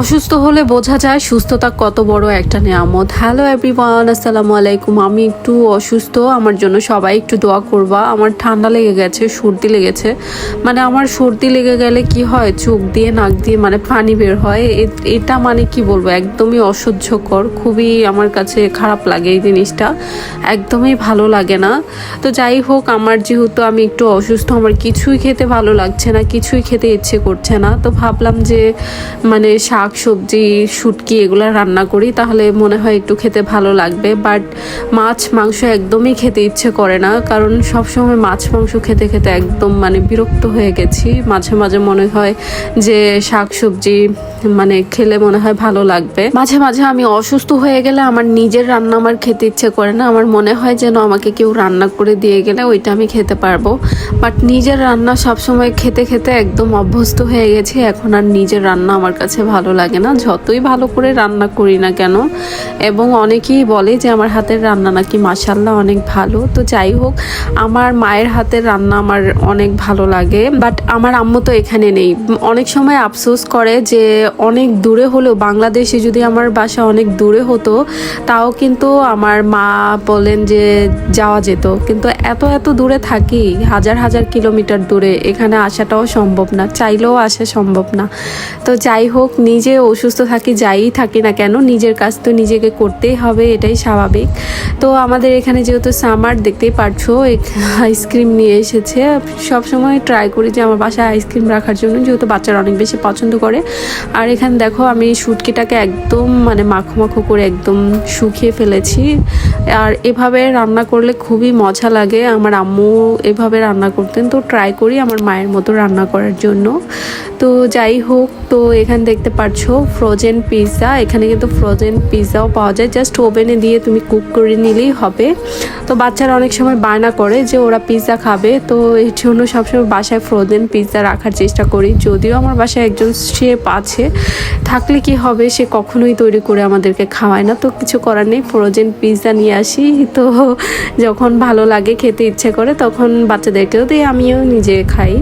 অসুস্থ হলে বোঝা যায় সুস্থতা কত বড় একটা নিয়ামত। হ্যালো এভরিওয়ান আসসালামু আলাইকুম। আমি একটু অসুস্থ, আমার জন্য সবাই একটু দোয়া করবা। আমার ঠান্ডা লেগে গেছে, সর্দি লেগেছে। মানে আমার সর্দি লেগে গেলে কি হয়? চোখ দিয়ে, নাক দিয়ে মানে পানি বের হয়। এটা মানে কি বলব? একদমই অসহ্যকর। খুবই আমার কাছে খারাপ লাগে এই জিনিসটা। একদমই ভালো লাগে না। তো যাই হোক, আমার যেহেতু আমি একটু অসুস্থ, আমার কিছুই খেতে ভালো লাগছে না, কিছুই খেতে ইচ্ছে করছে না। তো ভাবলাম যে মানে শাক সবজি, শুটকি এগুলো রান্না করি, তাহলে মনে হয় একটু খেতে ভালো লাগবে। বাট মাছ, মাংস একদমই খেতে ইচ্ছে করে না, কারণ সবসময় মাছ, মাংস খেতে খেতে একদম মানে বিরক্ত হয়ে গেছি। মাঝে মাঝে মনে হয় যে শাক, সবজি মানে খেলে মনে হয় ভালো লাগবে। মাঝে মাঝে আমি অসুস্থ হয়ে গেলে আমার নিজের রান্না আমার খেতে ইচ্ছে করে না। আমার মনে হয় যেন আমাকে কেউ রান্না করে দিয়ে গেলে ওইটা আমি খেতে পারব। বাট নিজের রান্না সবসময় খেতে খেতে একদম অভ্যস্ত হয়ে গেছি, এখন আর নিজের রান্না আমার কাছে ভালো লাগে না, যতই ভালো করে রান্না করি না কেন, এবং অনেকেই বলে যে আমার হাতের রান্না নাকি মাসাল্লাহ অনেক ভালো। তো যাই হোক, আমার মায়ের হাতের রান্না আমার অনেক ভালো লাগে বাট আমার আম্মু তো এখানে নেই। অনেক সময় আফসোস করে যে অনেক দূরে হলেও, বাংলাদেশে যদি আমার বাসা অনেক দূরে হতো, তাও কিন্তু আমার মা বলেন যে যাওয়া যেত। কিন্তু এত এত দূরে থাকি, হাজার হাজার কিলোমিটার দূরে, এখানে আসাটাও সম্ভব না, চাইলেও আসা সম্ভব না। তো যাই হোক নিজে অসুস্থ থাকি, যাই থাকি না কেন, নিজের কাজ তো নিজেকে করতেই হবে, এটাই স্বাভাবিক। তো আমাদের এখানে যেহেতু সামার দেখতেই পারছ আইসক্রিম নিয়ে এসেছে। সব সময় ট্রাই করি যে আমার বাসায় আইসক্রিম রাখার জন্য, যেহেতু বাচ্চারা অনেক বেশি পছন্দ করে। আর এখানে দেখো, আমি শুটকিটাকে একদম মানে মাখো মাখো করে একদম শুকিয়ে ফেলেছি। আর এভাবে রান্না করলে খুবই মজা লাগে। আমার আম্মু এভাবে রান্না করতেন, তো ট্রাই করি আমার মায়ের মতো রান্না করার জন্য। তো যাই হোক, তো এখানে দেখতে পাচ্ছো ফ্রোজেন পিৎজা এখানে কিন্তু ফ্রোজেন পিৎজাও পাওয়া যায়। জাস্ট ওভেনে দিয়ে তুমি কুক করে নিলেই হবে। তো বাচ্চারা অনেক সময় বায়না করে যে ওরা পিৎজা খাবে। তো এর জন্য সবসময় বাসায় ফ্রোজেন পিৎজা রাখার চেষ্টা করি। যদিও আমার বাসায় একজন শেফ আছে। থাকলে কি হবে? সে কখনোই তৈরি করে আমাদেরকে খাওয়ায় না। তো কিছু করার নেই। ফ্রোজেন পিৎজা নিয়ে আসি। তো যখন ভালো লাগে, খেতে ইচ্ছে করে, তখন বাচ্চাদেরকেও দিই, আমিও নিজে খাই।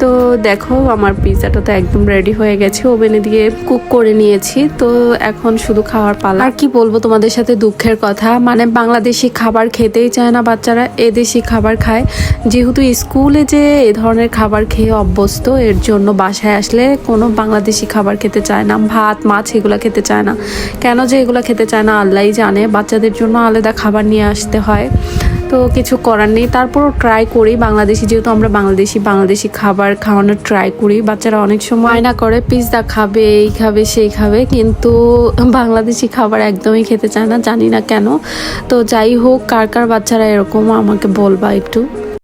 তো দেখো, আমার পিৎজাটা তো একদম রেডি হয়ে গেছে। ওভেনে দিয়ে কুক করে নিয়েছি। তো এখন শুধু খাওয়ার পালা। আর কি বলব তোমাদের সাথে দুঃখের কথা? মানে বাংলাদেশি খাবার খেতেই চায় না বাচ্চারা, এদেশি খাবার খায়। যেহেতু স্কুলে যে এ ধরনের খাবার খেয়ে অভ্যস্ত, এর জন্য বাসায় আসলে কোনো বাংলাদেশি খাবার খেতে চায় না। ভাত, মাছ এগুলো খেতে চায় না। কেন যে এগুলো খেতে চায় না, আল্লাহই জানে। বাচ্চাদের জন্য আলাদা খাবার নিয়ে আসতে হয়। তো কিছু করার নেই। তারপরও ট্রাই করি বাংলাদেশি, যেহেতু আমরা বাংলাদেশি বাংলাদেশি খাবার খাওয়ানোর ট্রাই করি। বাচ্চারা অনেক সময় না করে পিৎজা খাবে, এই খাবে, সেই খাবে, কিন্তু বাংলাদেশি খাবার একদমই খেতে চায় না, জানি না কেন। তো যাই হোক, কার কার বাচ্চারা এরকম আমাকে বলবা একটু।